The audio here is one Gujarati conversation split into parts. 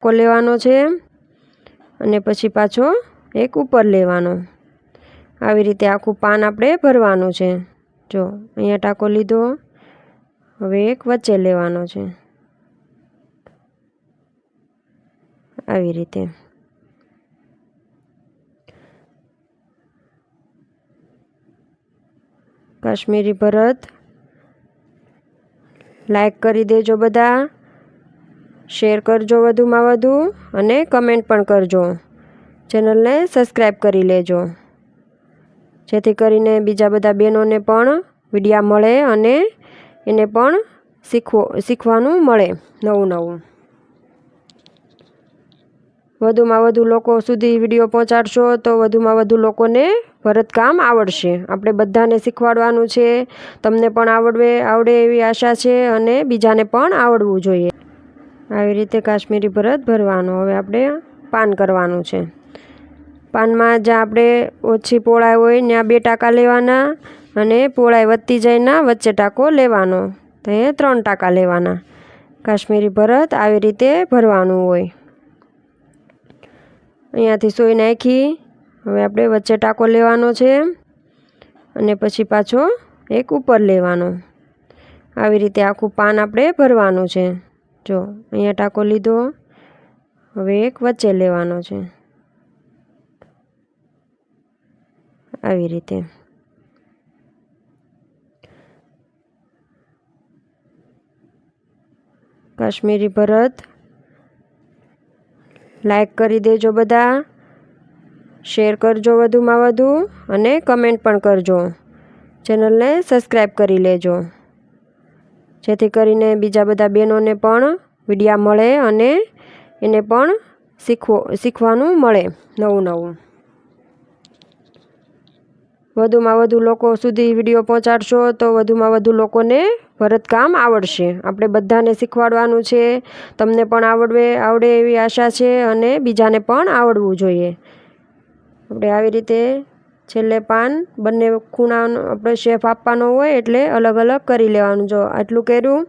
ટાંકો લેવાનો છે અને પછી પાછો એક ઉપર લેવાનો. આવી રીતે આખું પાન આપણે ભરવાનું છે. જો, અહીંયા ટાંકો લીધો. હવે એક વચ્ચે લેવાનો છે. આવી રીતે. કાશ્મીરી ભરત. લાઈક કરી દેજો બધા. શેર કરજો વધુમાં વધુ અને કમેન્ટ પણ કરજો. ચેનલને સબસ્ક્રાઈબ કરી લેજો. જેથી કરીને બીજા બધા બહેનોને પણ વિડીયા મળે અને એને પણ શીખવો, શીખવાનું મળે નવું નવું. વધુમાં વધુ લોકો સુધી વીડિયો પહોંચાડશો તો વધુમાં વધુ લોકોને ભરતકામ આવડશે. આપણે બધાને શીખવાડવાનું છે. તમને પણ આવડવે, આવડે એવી આશા છે અને બીજાને પણ આવડવું જોઈએ. આવી રીતે કાશ્મીરી ભરત ભરવાનું. હવે આપણે પાન કરવાનું છે. પાનમાં જ્યાં આપણે ઓછી પોળાઈ હોય, ત્યાં બે ટાંકા લેવાના અને પોળાઈ વધતી જાય વચ્ચે ટાંકો લેવાનો. તો એ ત્રણ ટાંકા લેવાના. કાશ્મીરી ભરત આવી રીતે ભરવાનું હોય. અહીંયાથી સોય નાખી, હવે આપણે વચ્ચે ટાંકો લેવાનો છે અને પછી પાછો એક ઉપર લેવાનો. આવી રીતે આખું પાન આપણે ભરવાનું છે. જો, અહીંયા ટાંકો લીધો. હવે એક વચ્ચે લેવાનો છે. આવી રીતે. કાશ્મીરી ભરત. લાઈક કરી દેજો બધા. શેર કરજો વધુમાં વધુ અને કમેન્ટ પણ કરજો. ચેનલને સબસ્ક્રાઈબ કરી લેજો. જેથી કરીને બીજા બધા બહેનોને પણ વિડીયા મળે અને એને પણ શીખવો, શીખવાનું મળે નવું નવું. વધુમાં વધુ લોકો સુધી વીડિયો પહોંચાડશો તો વધુમાં વધુ લોકોને ભરતકામ આવડશે. આપણે બધાને શીખવાડવાનું છે. તમને પણ આવડવે, આવડે એવી આશા છે અને બીજાને પણ આવડવું જોઈએ. આપણે આવી રીતે છેલ્લે પાન, બંને ખૂણાનો આપણે શેફ આપવાનો હોય એટલે અલગ અલગ કરી લેવાનું. જો આટલું કર્યું,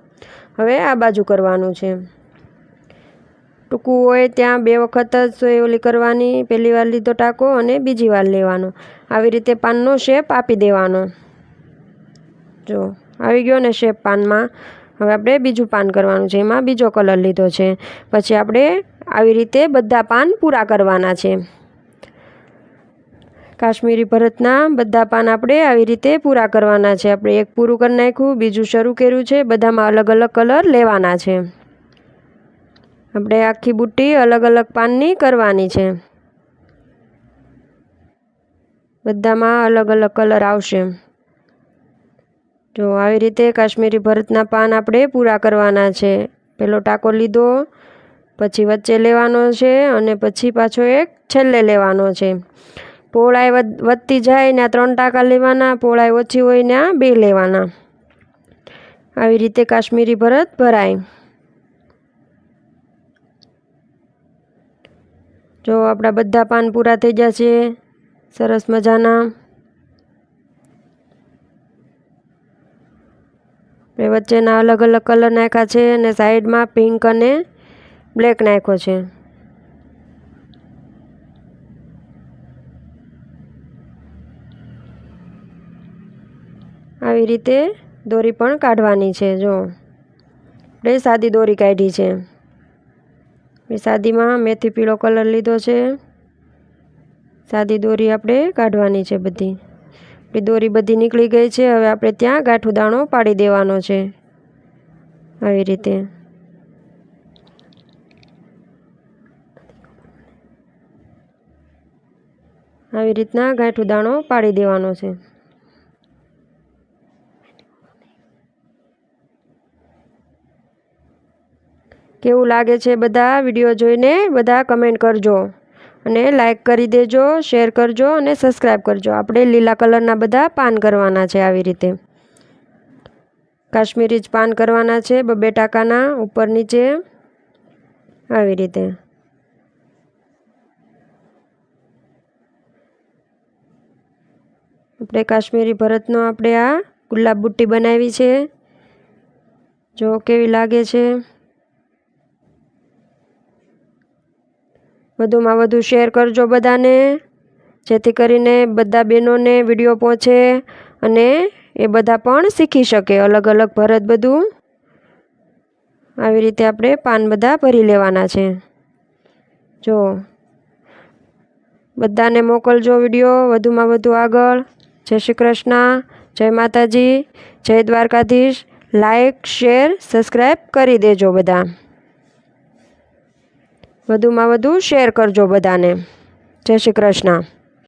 હવે આ બાજુ કરવાનું છે. ટૂંકું હોય ત્યાં બે વખત જ સોય ઓલી કરવાની, પહેલી વાર લીધો ટાંકો અને બીજી વાર લેવાનો. આવી રીતે પાનનો શેપ આપી દેવાનો. જો, આવી ગયો ને શેપ પાનમાં. હવે આપણે બીજું પાન કરવાનું છે. એમાં બીજો કલર લીધો છે. પછી આપણે આવી રીતે બધા પાન પૂરા કરવાના છે. કાશ્મીરી ભરતના બધા પાન આપણે આવી રીતે પૂરા કરવાના છે. આપણે એક પૂરું કરી નાખ્યું, બીજું શરૂ કર્યું છે. બધામાં અલગ અલગ કલર લેવાના છે. આપણે આખી બુટ્ટી અલગ અલગ પાનની કરવાની છે. બધામાં અલગ અલગ કલર આવશે. જો આવી રીતે કાશ્મીરી ભરતના પાન આપણે પૂરા કરવાના છે. પેલો ટાંકો લીધો, પછી વચ્ચે લેવાનો છે અને પછી પાછો એક છેલ્લે લેવાનો છે. પહોળાઈ વધતી જાય ને ત્રણ ટાંકા લેવાના પહોળાઈ ઓછી હોય ને આ બે લેવાના. આવી રીતે કાશ્મીરી ભરત ભરાય. જો આપણા બધા પાન પૂરા થઈ ગયા છે, સરસ મજાના. વચ્ચેના અલગ અલગ કલર નાખ્યા છે અને સાઈડમાં પિંક અને બ્લેક નાખ્યો છે. આવી રીતે દોરી પણ કાઢવાની છે, જો. આપણે સાદી દોરી કાઢી છે. એ સાદીમાં મેથી પીળો કલર લીધો છે. સાદી દોરી આપણે કાઢવાની છે બધી. આપણી દોરી બધી નીકળી ગઈ છે, હવે આપણે ત્યાં ગાંઠું દાણો પાડી દેવાનો છે. આવી રીતે. આવી રીતના ગાંઠું દાણો પાડી દેવાનો છે. કેવું લાગે છે બધા વીડિયો જોઈને બધા કમેન્ટ કરજો અને લાઇક કરી દેજો, શેર કરજો અને સબસ્ક્રાઈબ કરજો. આપણે લીલા કલરના બધા પાન કરવાના છે આવી રીતે. કાશ્મીરી જ પાન કરવાના છે બબે ટાકાના ઉપર નીચે. આવી રીતે. આપણે કાશ્મીરી ભરતનો આપણે આ ગુલાબ બુટ્ટી બનાવી છે. જો કેવી લાગે છે. વધુમાં વધુ શેર કરજો બધાને. જેથી કરીને બધા બહેનોને વીડિયો પહોંચે અને એ બધા પણ શીખી શકે અલગ અલગ ભરત બધું. આવી રીતે આપણે પાન બધા ભરી લેવાના છે. જો, બધાને મોકલજો વીડિયો વધુમાં વધુ આગળ. જય શ્રી કૃષ્ણ, જય માતાજી, જય દ્વારકાધીશ. લાઈક શેર સબસ્ક્રાઈબ કરી દેજો બધા. વધુમાં વધુ શેર કરજો બધાને. જય શ્રી કૃષ્ણ.